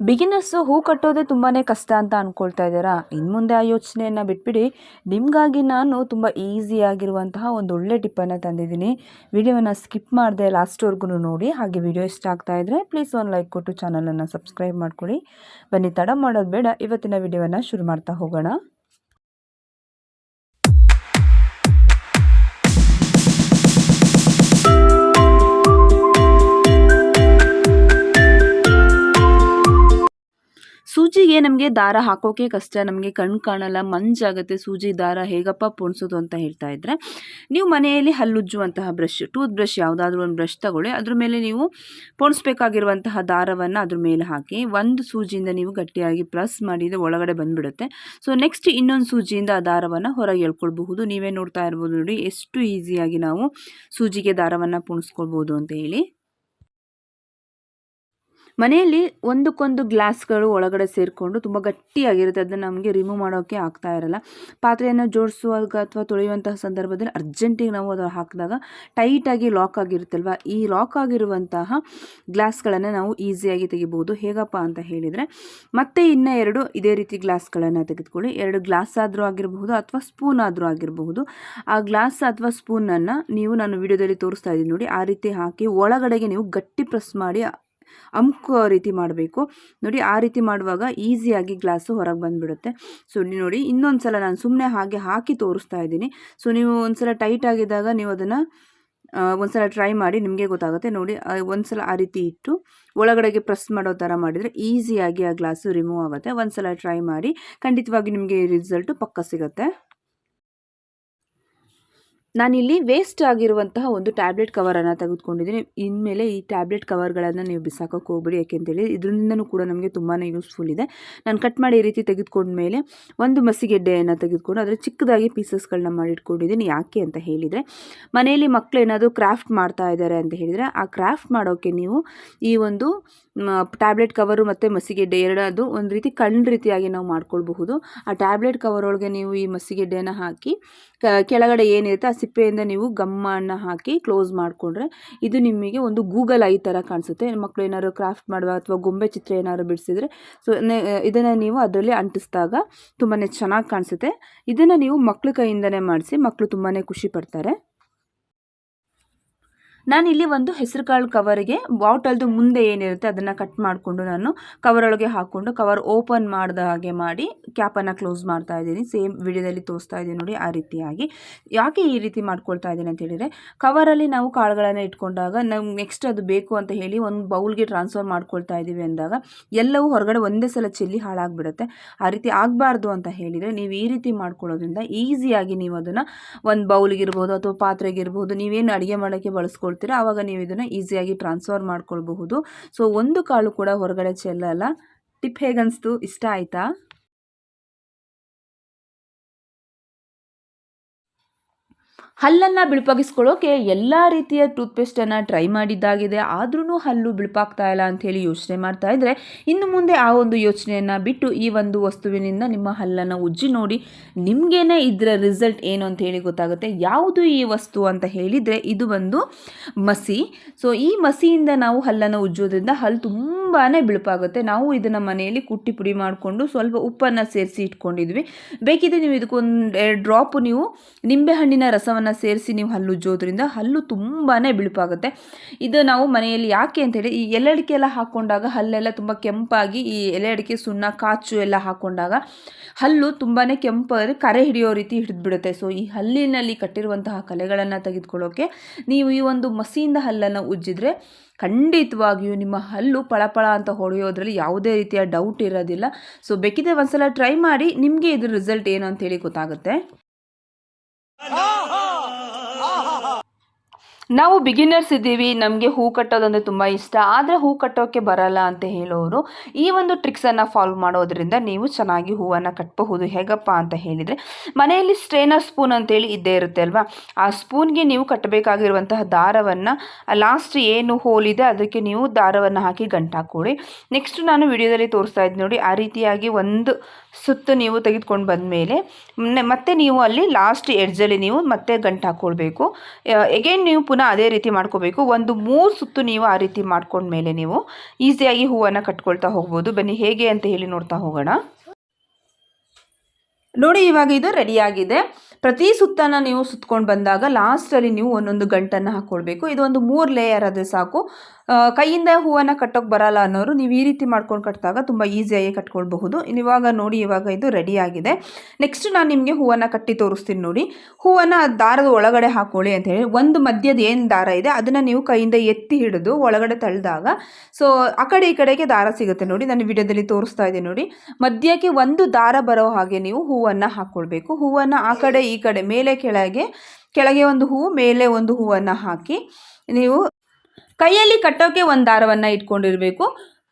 Beginners ಹೂ ಕಟ್ಟೋದೇ ತುಂಬಾ ಕಷ್ಟ ಅಂತ ಅಂದ್ಕೊಳ್ತಾ ಇದ್ದೀರಾ? ಇನ್ನು ಮುಂದೆ ಆ ಯೋಚನೆಯನ್ನು ಬಿಟ್ಬಿಡಿ. ನಿಮಗಾಗಿ ನಾನು ತುಂಬ ಈಸಿಯಾಗಿರುವಂತಹ ಒಂದು ಒಳ್ಳೆ ಟಿಪ್ಪನ್ನು ತಂದಿದ್ದೀನಿ. ವಿಡಿಯೋವನ್ನು ಸ್ಕಿಪ್ ಮಾಡದೆ ಲಾಸ್ಟ್ವರೆಗೂ ನೋಡಿ. ಹಾಗೆ ವಿಡಿಯೋ ಇಷ್ಟ ಆಗ್ತಾ ಇದ್ದರೆ ಪ್ಲೀಸ್ ಒಂದು ಲೈಕ್ ಕೊಟ್ಟು ಚಾನಲನ್ನು ಸಬ್ಸ್ಕ್ರೈಬ್ ಮಾಡ್ಕೊಳ್ಳಿ ಬನ್ನಿ, ತಡ ಮಾಡೋದು ಬೇಡ. ಇವತ್ತಿನ ವಿಡಿಯೋವನ್ನು ಶುರು ಮಾಡ್ತಾ ಹೋಗೋಣ. ಸೂಜಿಗೆ ನಮಗೆ ದಾರ ಹಾಕೋಕೆ ಕಷ್ಟ ನಮಗೆ ಕಣ್ಣು ಕಾಣಲ್ಲ ಮಂಜಾಗುತ್ತೆ ಸೂಜಿ ದಾರ ಹೇಗಪ್ಪ ಪೋಣಿಸೋದು ಅಂತ ಹೇಳ್ತಾ ಇದ್ದರೆ ನೀವು ಮನೆಯಲ್ಲಿ ಹಲ್ಲುಜ್ಜುವಂತಹ ಬ್ರಷ್ ಟೂತ್ ಬ್ರಷ್ ಯಾವುದಾದ್ರೂ ಒಂದು ಬ್ರಷ್ ತಗೊಳ್ಳಿ, ಅದ್ರ ಮೇಲೆ ನೀವು ಪೋಣಿಸ್ಬೇಕಾಗಿರುವಂತಹ ದಾರವನ್ನು ಅದ್ರ ಮೇಲೆ ಹಾಕಿ, ಒಂದು ಸೂಜಿಯಿಂದ ನೀವು ಗಟ್ಟಿಯಾಗಿ ಪ್ರೆಸ್ ಮಾಡಿದರೆ ಒಳಗಡೆ ಬಂದುಬಿಡುತ್ತೆ. ಸೊ ನೆಕ್ಸ್ಟ್ ಇನ್ನೊಂದು ಸೂಜಿಯಿಂದ ಆ ದಾರವನ್ನು ಹೊರಗೆ ಹೇಳ್ಕೊಳ್ಬಹುದು ನೀವೇ ನೋಡ್ತಾ ಇರ್ಬೋದು ನೋಡಿ, ಎಷ್ಟು ಈಸಿಯಾಗಿ ನಾವು ಸೂಜಿಗೆ ದಾರವನ್ನು ಪೋಣಿಸ್ಕೊಳ್ಬೋದು ಅಂತ ಹೇಳಿ. ಮನೆಯಲ್ಲಿ ಒಂದಕ್ಕೊಂದು ಗ್ಲಾಸ್ಗಳು ಒಳಗಡೆ ಸೇರಿಕೊಂಡು ತುಂಬ ಗಟ್ಟಿಯಾಗಿರುತ್ತೆ. ಅದನ್ನು ನಮಗೆ ರಿಮೂವ್ ಮಾಡೋಕ್ಕೆ ಆಗ್ತಾ ಇರಲ್ಲ. ಪಾತ್ರೆಯನ್ನು ಜೋಡಿಸುವಾಗ ಅಥವಾ ತೊಳೆಯುವಂತಹ ಸಂದರ್ಭದಲ್ಲಿ ಅರ್ಜೆಂಟಿಗೆ ನಾವು ಅದು ಹಾಕಿದಾಗ ಟೈಟಾಗಿ ಲಾಕ್ ಆಗಿರುತ್ತಲ್ವ? ಈ ಲಾಕ್ ಆಗಿರುವಂತಹ ಗ್ಲಾಸ್ಗಳನ್ನು ನಾವು ಈಸಿಯಾಗಿ ತೆಗಿಬೋದು ಹೇಗಪ್ಪ ಅಂತ ಹೇಳಿದರೆ, ಮತ್ತೆ ಇನ್ನು ಎರಡು ಇದೇ ರೀತಿ ಗ್ಲಾಸ್ಗಳನ್ನು ತೆಗೆದುಕೊಳ್ಳಿ. ಎರಡು ಗ್ಲಾಸ್ ಆದರೂ ಆಗಿರಬಹುದು ಅಥವಾ ಸ್ಪೂನ್ ಆದರೂ ಆಗಿರಬಹುದು. ಆ ಗ್ಲಾಸ್ ಅಥವಾ ಸ್ಪೂನನ್ನು ನೀವು ನಾನು ವಿಡಿಯೋದಲ್ಲಿ ತೋರಿಸ್ತಾ ಇದ್ದೀನಿ ನೋಡಿ, ಆ ರೀತಿ ಹಾಕಿ ಒಳಗಡೆಗೆ ನೀವು ಗಟ್ಟಿ ಪ್ರೆಸ್ ಮಾಡಿ ಅಮ್ಕೋ ರೀತಿ ಮಾಡಬೇಕು. ನೋಡಿ, ಆ ರೀತಿ ಮಾಡುವಾಗ ಈಸಿಯಾಗಿ ಗ್ಲಾಸು ಹೊರಗೆ ಬಂದುಬಿಡುತ್ತೆ. ಸೊ ನೋಡಿ ಇನ್ನೊಂದು ಸಲ ನಾನು ಸುಮ್ಮನೆ ಹಾಗೆ ಹಾಕಿ ತೋರಿಸ್ತಾ ಇದ್ದೀನಿ. ಸೊ, ನೀವು ಒಂದು ಸಲ ಟೈಟ್ ಆಗಿದ್ದಾಗ ನೀವು ಅದನ್ನು ಒಂದು ಸಲ ಟ್ರೈ ಮಾಡಿ ನಿಮಗೆ ಗೊತ್ತಾಗುತ್ತೆ. ನೋಡಿ ಒಂದು ಸಲ ಆ ರೀತಿ ಇಟ್ಟು ಒಳಗಡೆಗೆ ಪ್ರೆಸ್ ಮಾಡೋ ಥರ ಮಾಡಿದರೆ ಈಸಿಯಾಗಿ ಆ ಗ್ಲಾಸು ರಿಮೂವ್ ಆಗುತ್ತೆ. ಒಂದು ಸಲ ಟ್ರೈ ಮಾಡಿ ಖಂಡಿತವಾಗಿ ನಿಮಗೆ ರಿಸಲ್ಟು ಪಕ್ಕ ಸಿಗುತ್ತೆ. ನಾನಿಲ್ಲಿ ವೇಸ್ಟ್ ಆಗಿರುವಂತಹ ಒಂದು ಟ್ಯಾಬ್ಲೆಟ್ ಕವರನ್ನು ತೆಗೆದುಕೊಂಡಿದ್ದೀನಿ. ಇನ್ಮೇಲೆ ಈ ಟ್ಯಾಬ್ಲೆಟ್ ಕವರ್ಗಳನ್ನು ನೀವು ಬಿಸಾಕೋಕೆ ಹೋಗ್ಬೇಡಿ. ಯಾಕೆಂತೇಳಿ ಇದರಿಂದನೂ ಕೂಡ ನಮಗೆ ತುಂಬಾ ಯೂಸ್ಫುಲ್ ಇದೆ. ನಾನು ಕಟ್ ಮಾಡಿ ಈ ರೀತಿ ತೆಗೆದುಕೊಂಡ್ಮೇಲೆ ಒಂದು ಮಸಿಗೆಡ್ಡೆಯನ್ನು ತೆಗೆದುಕೊಂಡು ಅದರ ಚಿಕ್ಕದಾಗಿ ಪೀಸಸ್ಗಳನ್ನ ಮಾಡಿಟ್ಕೊಂಡಿದ್ದೀನಿ. ಯಾಕೆ ಅಂತ ಹೇಳಿದರೆ, ಮನೆಯಲ್ಲಿ ಮಕ್ಕಳು ಏನಾದರೂ ಕ್ರಾಫ್ಟ್ ಮಾಡ್ತಾ ಇದ್ದಾರೆ ಅಂತ ಹೇಳಿದರೆ, ಆ ಕ್ರಾಫ್ಟ್ ಮಾಡೋಕ್ಕೆ ನೀವು ಈ ಒಂದು ಟ್ಯಾಬ್ಲೆಟ್ ಕವರು ಮತ್ತು ಮಸಿಗೆಡ್ಡೆ ಎರಡದು ಒಂದು ರೀತಿ ಕಣ್ಣು ರೀತಿಯಾಗಿ ನಾವು ಮಾಡ್ಕೊಳ್ಬಹುದು. ಆ ಟ್ಯಾಬ್ಲೆಟ್ ಕವರ್ ಒಳಗೆ ನೀವು ಈ ಮಸಿಗೆಡ್ಡೆಯನ್ನು ಹಾಕಿ ಕೆಳಗಡೆ ಏನಿರುತ್ತೆ ಆ ಸಿಪ್ಪೆಯಿಂದ ನೀವು ಗಮ್ಮನ್ನು ಹಾಕಿ ಕ್ಲೋಸ್ ಮಾಡಿಕೊಂಡ್ರೆ ಇದು ನಿಮಗೆ ಒಂದು ಗೂಗಲ್ ಐ ಥರ ಕಾಣಿಸುತ್ತೆ. ಮಕ್ಕಳು ಏನಾದ್ರು ಕ್ರಾಫ್ಟ್ ಮಾಡುವ ಅಥವಾ ಗೊಂಬೆ ಚಿತ್ರ ಏನಾದ್ರು ಬಿಡಿಸಿದ್ರೆ, ಸೊ ಇದನ್ನು ನೀವು ಅದರಲ್ಲಿ ಅಂಟಿಸಿದಾಗ ತುಂಬಾ ಚೆನ್ನಾಗಿ ಕಾಣಿಸುತ್ತೆ. ಇದನ್ನು ನೀವು ಮಕ್ಕಳ ಕೈಯಿಂದನೇ ಮಾಡಿಸಿ ಮಕ್ಕಳು ತುಂಬಾ ಖುಷಿ ಪಡ್ತಾರೆ. ನಾನಿಲ್ಲಿ ಒಂದು ಹೆಸರು ಕಾಳು ಕವರಿಗೆ ಬಾಟಲ್ದು ಮುಂದೆ ಏನಿರುತ್ತೆ ಅದನ್ನು ಕಟ್ ಮಾಡಿಕೊಂಡು ನಾನು ಕವರ್ ಒಳಗೆ ಹಾಕ್ಕೊಂಡು ಕವರ್ ಓಪನ್ ಮಾಡಿದ ಹಾಗೆ ಮಾಡಿ ಕ್ಯಾಪನ್ನು ಕ್ಲೋಸ್ ಮಾಡ್ತಾ ಇದ್ದೀನಿ. ಸೇಮ್ ವಿಡಿಯೋದಲ್ಲಿ ತೋರಿಸ್ತಾ ಇದ್ದೀನಿ ನೋಡಿ ಆ ರೀತಿಯಾಗಿ. ಯಾಕೆ ಈ ರೀತಿ ಮಾಡ್ಕೊಳ್ತಾ ಇದ್ದೀನಿ ಅಂತ ಹೇಳಿದರೆ, ಕವರಲ್ಲಿ ನಾವು ಕಾಳುಗಳನ್ನು ಇಟ್ಕೊಂಡಾಗ ನಮ್ಗೆ ನೆಕ್ಸ್ಟ್ ಅದು ಬೇಕು ಅಂತ ಹೇಳಿ ಒಂದು ಬೌಲ್ಗೆ ಟ್ರಾನ್ಸ್ಫರ್ ಮಾಡ್ಕೊಳ್ತಾ ಇದ್ದೀವಿ ಅಂದಾಗ ಎಲ್ಲವೂ ಹೊರಗಡೆ ಒಂದೇ ಸಲ ಚೆಲ್ಲಿ ಹಾಳಾಗ್ಬಿಡುತ್ತೆ. ಆ ರೀತಿ ಆಗಬಾರ್ದು ಅಂತ ಹೇಳಿದರೆ ನೀವು ಈ ರೀತಿ ಮಾಡ್ಕೊಳ್ಳೋದ್ರಿಂದ ಈಸಿಯಾಗಿ ನೀವು ಅದನ್ನು ಒಂದು ಬೌಲ್ಗಿರ್ಬೋದು ಅಥವಾ ಪಾತ್ರೆಗಿರ್ಬೋದು ನೀವೇನು ಅಡುಗೆ ಮಾಡೋಕ್ಕೆ ಬಳಸ್ಕೊಳ್ತೀರ ಆವಾಗ ನೀವು ಇದನ್ನು ಈಸಿಯಾಗಿ ಟ್ರಾನ್ಸ್ಫರ್ ಮಾಡ್ಕೊಳ್ಬಹುದು. ಸೊ ಒಂದು ಕಾಳು ಕೂಡ ಹೊರಗಡೆ ಚೆಲ್ಲಲ್ಲ. ಟಿಪ್ ಹೇಗನ್ಸ್ತು? ಇಷ್ಟ ಆಯಿತಾ? ಹಲ್ಲನ್ನು ಬಿಳುಪಾಗಿಸ್ಕೊಳ್ಳೋಕೆ ಎಲ್ಲ ರೀತಿಯ ಟೂತ್ಪೇಸ್ಟನ್ನು ಟ್ರೈ ಮಾಡಿದ್ದಾಗಿದೆ. ಆದ್ರೂ ಹಲ್ಲು ಬಿಳುಪಾಗ್ತಾ ಇಲ್ಲ ಅಂಥೇಳಿ ಯೋಚನೆ ಮಾಡ್ತಾ ಇದ್ದರೆ ಇನ್ನು ಮುಂದೆ ಆ ಒಂದು ಯೋಚನೆಯನ್ನು ಬಿಟ್ಟು ಈ ಒಂದು ವಸ್ತುವಿನಿಂದ ನಿಮ್ಮ ಹಲ್ಲನ್ನು ಉಜ್ಜಿ ನೋಡಿ ನಿಮಗೇನೆ ಇದರ ರಿಸಲ್ಟ್ ಏನು ಅಂತ ಹೇಳಿ ಗೊತ್ತಾಗುತ್ತೆ. ಯಾವುದು ಈ ವಸ್ತು ಅಂತ ಹೇಳಿದರೆ ಇದು ಒಂದು ಮಸಿ. ಸೊ, ಈ ಮಸಿಯಿಂದ ನಾವು ಹಲ್ಲನ್ನು ಉಜ್ಜೋದ್ರಿಂದ ಹಲ್ಲು ತುಂಬಾ ಬಿಳುಪಾಗುತ್ತೆ. ನಾವು ಇದನ್ನು ಮನೆಯಲ್ಲಿ ಕುಟ್ಟಿ ಪುಡಿ ಮಾಡಿಕೊಂಡು ಸ್ವಲ್ಪ ಉಪ್ಪನ್ನು ಸೇರಿಸಿ ಇಟ್ಕೊಂಡಿದ್ವಿ. ಬೇಕಿದ್ರೆ ನೀವು ಇದಕ್ಕೊಂದು ಎರಡು ಡ್ರಾಪ್ ನೀವು ನಿಂಬೆಹಣ್ಣಿನ ರಸವನ್ನು ಸೇರಿಸಿ ನೀವು ಹಲ್ಲು ಉಜ್ಜೋದ್ರಿಂದ ಹಲ್ಲು ತುಂಬಾ ಬಿಳುಪಾಗುತ್ತೆ. ಇದು ನಾವು ಮನೆಯಲ್ಲಿ ಯಾಕೆ ಅಂತೇಳಿ ಈ ಎಲೆ ಅಡಿಕೆ ಎಲ್ಲ ಹಾಕ್ಕೊಂಡಾಗ ಹಲ್ಲೆಲ್ಲ ತುಂಬ ಕೆಂಪಾಗಿ, ಈ ಎಲೆ ಅಡಿಕೆ ಸುಣ್ಣ, ಕಾಚು ಎಲ್ಲ ಹಾಕ್ಕೊಂಡಾಗ ಹಲ್ಲು ತುಂಬಾ ಕೆಂಪಾದರೆ ಕರೆ ಹಿಡಿಯೋ ರೀತಿ ಹಿಡಿದ್ಬಿಡುತ್ತೆ. ಸೊ ಈ ಹಲ್ಲಿನಲ್ಲಿ ಕಟ್ಟಿರುವಂತಹ ಕಲೆಗಳನ್ನು ತೆಗೆದುಕೊಳ್ಳೋಕೆ ನೀವು ಈ ಒಂದು ಮಸಿಯಿಂದ ಹಲ್ಲನ್ನು ಉಜ್ಜಿದ್ರೆ ಖಂಡಿತವಾಗಿಯೂ ನಿಮ್ಮ ಹಲ್ಲು ಪಳಪಳ ಅಂತ ಹೊಡೆಯೋದ್ರಲ್ಲಿ ಯಾವುದೇ ರೀತಿಯ ಡೌಟ್ ಇರೋದಿಲ್ಲ. ಸೊ ಬೇಕಿದ್ರೆ ಒಂದ್ಸಲ ಟ್ರೈ ಮಾಡಿ ನಿಮಗೆ ಇದ್ರ ರಿಸಲ್ಟ್ ಏನು ಅಂತೇಳಿ ಗೊತ್ತಾಗುತ್ತೆ. ನಾವು ಬಿಗಿನರ್ಸ್ ಇದ್ದೀವಿ, ನಮಗೆ ಹೂ ಕಟ್ಟೋದಂದರೆ ತುಂಬ ಇಷ್ಟ. ಆದರೆ ಹೂ ಕಟ್ಟೋಕ್ಕೆ ಬರಲ್ಲ ಅಂತ ಹೇಳೋರು, ಈ ಒಂದು ಟ್ರಿಕ್ಸನ್ನು ಫಾಲೋ ಮಾಡೋದ್ರಿಂದ ನೀವು ಚೆನ್ನಾಗಿ ಹೂವನ್ನು ಕಟ್ಟಬಹುದು ಹೇಗಪ್ಪ ಅಂತ ಹೇಳಿದರೆ, ಮನೆಯಲ್ಲಿ ಸ್ಟ್ರೇನರ್ ಸ್ಪೂನ್ ಅಂತೇಳಿ ಇದ್ದೇ ಇರುತ್ತೆ ಅಲ್ವಾ? ಆ ಸ್ಪೂನ್ಗೆ ನೀವು ಕಟ್ಟಬೇಕಾಗಿರುವಂತಹ ದಾರವನ್ನು ಲಾಸ್ಟ್ ಏನು ಹೋಲ್ ಇದೆ ಅದಕ್ಕೆ ನೀವು ದಾರವನ್ನು ಹಾಕಿ ಗಂಟಾಕೊಡಿ ನೆಕ್ಸ್ಟ್ ನಾನು ವಿಡಿಯೋದಲ್ಲಿ ತೋರಿಸ್ತಾ ಇದ್ದೀನಿ ನೋಡಿ, ಆ ರೀತಿಯಾಗಿ ಒಂದು ಸುತ್ತು ನೀವು ತೆಗೆದುಕೊಂಡು ಬಂದ ಮೇಲೆ ಮತ್ತೆ ನೀವು ಅಲ್ಲಿ ಲಾಸ್ಟ್ ಎಡ್ಜಲ್ಲಿ ನೀವು ಮತ್ತೆ ಗಂಟು ಹಾಕ್ಕೊಳ್ಬೇಕು. ಎಗೇನ್ ನೀವು ಪುನಃ ಅದೇ ರೀತಿ ಮಾಡ್ಕೋಬೇಕು. ಒಂದು ಮೂರು ಸುತ್ತು ನೀವು ಆ ರೀತಿ ಮಾಡ್ಕೊಂಡ್ಮೇಲೆ ನೀವು ಈಸಿಯಾಗಿ ಹೂವನ್ನು ಕಟ್ಕೊಳ್ತಾ ಹೋಗ್ಬೋದು. ಬನ್ನಿ, ಹೇಗೆ ಅಂತ ಹೇಳಿ ನೋಡ್ತಾ ಹೋಗೋಣ. ನೋಡಿ, ಇವಾಗ ಇದು ರೆಡಿಯಾಗಿದೆ. ಪ್ರತಿ ಸುತ್ತನ ನೀವು ಸುತ್ಕೊಂಡು ಬಂದಾಗ ಲಾಸ್ಟಲ್ಲಿ ನೀವು ಒಂದೊಂದು ಗಂಟನ್ನು ಹಾಕ್ಕೊಳ್ಬೇಕು ಇದು ಒಂದು ಮೂರು ಲೇಯರ್ ಆದರೆ ಸಾಕು. ಕೈಯಿಂದ ಹೂವನ್ನು ಕಟ್ಟೋಕೆ ಬರಲ್ಲ ಅನ್ನೋರು ನೀವು ಈ ರೀತಿ ಮಾಡ್ಕೊಂಡು ಕಟ್ಟಿದಾಗ ತುಂಬ ಈಸಿಯಾಗಿ ಕಟ್ಕೊಳ್ಬಹುದು. ಇವಾಗ ನೋಡಿ, ಇವಾಗ ಇದು ರೆಡಿಯಾಗಿದೆ ನೆಕ್ಸ್ಟ್ ನಾನು ನಿಮಗೆ ಹೂವನ್ನು ಕಟ್ಟಿ ತೋರಿಸ್ತೀನಿ ನೋಡಿ. ಹೂವನ್ನು ದಾರದ ಒಳಗಡೆ ಹಾಕೊಳ್ಳಿ ಅಂತ ಹೇಳಿ, ಒಂದು ಮಧ್ಯದ ಏನು ದಾರ ಇದೆ ಅದನ್ನು ನೀವು ಕೈಯಿಂದ ಎತ್ತಿ ಹಿಡಿದು ಒಳಗಡೆ ತಳ್ಳಿದಾಗ ಸೊ ಆ ಕಡೆ ಈ ಕಡೆಗೆ ದಾರ ಸಿಗುತ್ತೆ ನೋಡಿ, ನಾನು ವಿಡಿಯೋದಲ್ಲಿ ತೋರಿಸ್ತಾ ಇದ್ದೀನಿ ನೋಡಿ. ಮಧ್ಯಕ್ಕೆ ಒಂದು ದಾರ ಬರೋ ಹಾಗೆ ನೀವು ಹೂವನ್ನು ಹಾಕ್ಕೊಳ್ಬೇಕು ಹೂವನ್ನು ಆ ಕಡೆ, ಈ ಕಡೆ, ಮೇಲೆ ಕೆಳಗೆ ಕೆಳಗೆ ಒಂದು ಹೂವು, ಮೇಲೆ ಒಂದು ಹೂವನ್ನು ಹಾಕಿ ನೀವು ಕೈಯಲ್ಲಿ ಕಟ್ಟೋಕೆ ಒಂದು ದಾರವನ್ನು ಇಟ್ಕೊಂಡಿರಬೇಕು.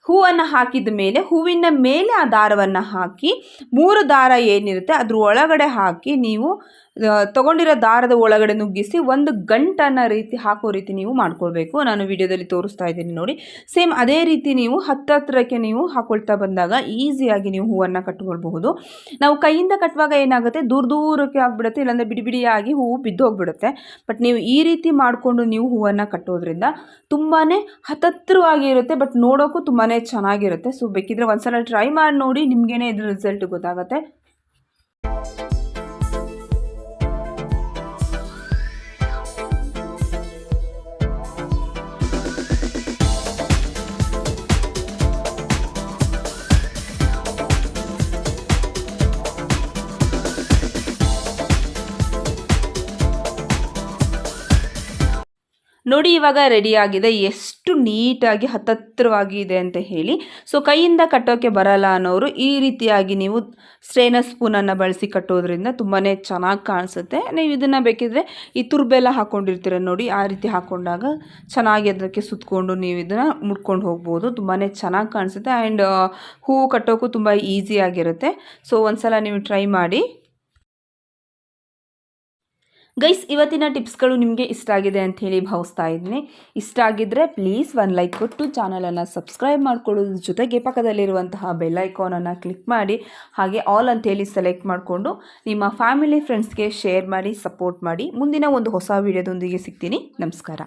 ಹೂವನ್ನು ಹಾಕಿದ ಮೇಲೆ, ಹೂವಿನ ಮೇಲೆ ಆ ದಾರವನ್ನು ಹಾಕಿ, ಮೂರು ದಾರ ಏನಿರುತ್ತೆ ಅದ್ರ ಒಳಗಡೆ ಹಾಕಿ ನೀವು ತಗೊಂಡಿರೋ ದಾರದ ಒಳಗಡೆ ನುಗ್ಗಿಸಿ ಒಂದು ಗಂಟನ್ನು ರೀತಿ ಹಾಕೋ ರೀತಿ ನೀವು ಮಾಡ್ಕೊಳ್ಬೇಕು. ನಾನು ವಿಡಿಯೋದಲ್ಲಿ ತೋರಿಸ್ತಾ ಇದ್ದೀನಿ ನೋಡಿ. ಸೇಮ್ ಅದೇ ರೀತಿ ನೀವು ಹತ್ತತ್ರಕ್ಕೆ ನೀವು ಹಾಕೊಳ್ತಾ ಬಂದಾಗ ಈಸಿಯಾಗಿ ನೀವು ಹೂವನ್ನು ಕಟ್ಕೊಳ್ಬಹುದು. ನಾವು ಕೈಯಿಂದ ಕಟ್ಟುವಾಗ ಏನಾಗುತ್ತೆ? ದೂರ ದೂರಕ್ಕೆ ಆಗಿಬಿಡುತ್ತೆ, ಇಲ್ಲಾಂದರೆ ಬಿಡಿ ಬಿಡಿಯಾಗಿ ಹೂವು ಬಿದ್ದು ಹೋಗ್ಬಿಡುತ್ತೆ. ಬಟ್ ನೀವು ಈ ರೀತಿ ಮಾಡಿಕೊಂಡು ನೀವು ಹೂವನ್ನು ಕಟ್ಟೋದ್ರಿಂದ ತುಂಬಾ ಹತ್ತತ್ರವಾಗಿ ಇರುತ್ತೆ ಬಟ್ ನೋಡೋಕ್ಕೂ ತುಂಬಾ ಚೆನ್ನಾಗಿರುತ್ತೆ. ಸೊ ಬೇಕಿದ್ರೆ ಒಂದ್ಸಲ ಟ್ರೈ ಮಾಡಿ ನೋಡಿ, ನಿಮಗೇನೆ ಇದ್ರ ರಿಸಲ್ಟ್ ಗೊತ್ತಾಗುತ್ತೆ. ನೋಡಿ ಇವಾಗ ರೆಡಿಯಾಗಿದೆ ಎಷ್ಟು ನೀಟಾಗಿ ಹತ್ತತ್ರವಾಗಿ ಇದೆ ಅಂತ ಹೇಳಿ. ಸೊ ಕೈಯಿಂದ ಕಟ್ಟೋಕ್ಕೆ ಬರಲ್ಲ ಅನ್ನೋರು ಈ ರೀತಿಯಾಗಿ ನೀವು ಸ್ಟ್ರೇನರ್ ಸ್ಪೂನನ್ನು ಬಳಸಿ ಕಟ್ಟೋದ್ರಿಂದ ತುಂಬಾ ಚೆನ್ನಾಗಿ ಕಾಣಿಸುತ್ತೆ. ನೀವು ಇದನ್ನು ಬೇಕಿದ್ರೆ ಈ ತುರ್ಬೆಲ್ಲ ಹಾಕ್ಕೊಂಡಿರ್ತೀರ ನೋಡಿ, ಆ ರೀತಿ ಹಾಕ್ಕೊಂಡಾಗ ಚೆನ್ನಾಗಿ ಅದಕ್ಕೆ ಸುತ್ತಕೊಂಡು ನೀವು ಇದನ್ನು ಮುಡ್ಕೊಂಡು ಹೋಗ್ಬೋದು. ತುಂಬಾ ಚೆನ್ನಾಗಿ ಕಾಣಿಸುತ್ತೆ. ಆ್ಯಂಡ್ ಹೂವು ಕಟ್ಟೋಕ್ಕೂ ತುಂಬ ಈಸಿಯಾಗಿರುತ್ತೆ ಸೊ ಒಂದ್ಸಲ ನೀವು ಟ್ರೈ ಮಾಡಿ. ಗೈಸ್, ಇವತ್ತಿನ ಟಿಪ್ಸ್ಗಳು ನಿಮಗೆ ಇಷ್ಟ ಆಗಿದೆ ಅಂತ ಹೇಳಿ ಭಾವಿಸ್ತಾ ಇದ್ದೀನಿ. ಇಷ್ಟ ಆಗಿದ್ದರೆ ಪ್ಲೀಸ್ ಒನ್ ಲೈಕ್ ಕೊಟ್ಟು ಚಾನಲನ್ನು ಸಬ್ಸ್ಕ್ರೈಬ್ ಮಾಡ್ಕೊಳ್ಳೋದ್ರ ಜೊತೆಗೆ ಪಕ್ಕದಲ್ಲಿರುವಂತಹ ಬೆಲ್ ಐಕಾನನ್ನು ಕ್ಲಿಕ್ ಮಾಡಿ, ಹಾಗೆ ಆಲ್ ಅಂತೇಳಿ ಸೆಲೆಕ್ಟ್ ಮಾಡಿಕೊಂಡು ನಿಮ್ಮ ಫ್ಯಾಮಿಲಿ ಫ್ರೆಂಡ್ಸ್ಗೆ ಶೇರ್ ಮಾಡಿ ಸಪೋರ್ಟ್ ಮಾಡಿ. ಮುಂದಿನ ಒಂದು ಹೊಸ ವಿಡಿಯೋದೊಂದಿಗೆ ಸಿಗ್ತೀನಿ. ನಮಸ್ಕಾರ.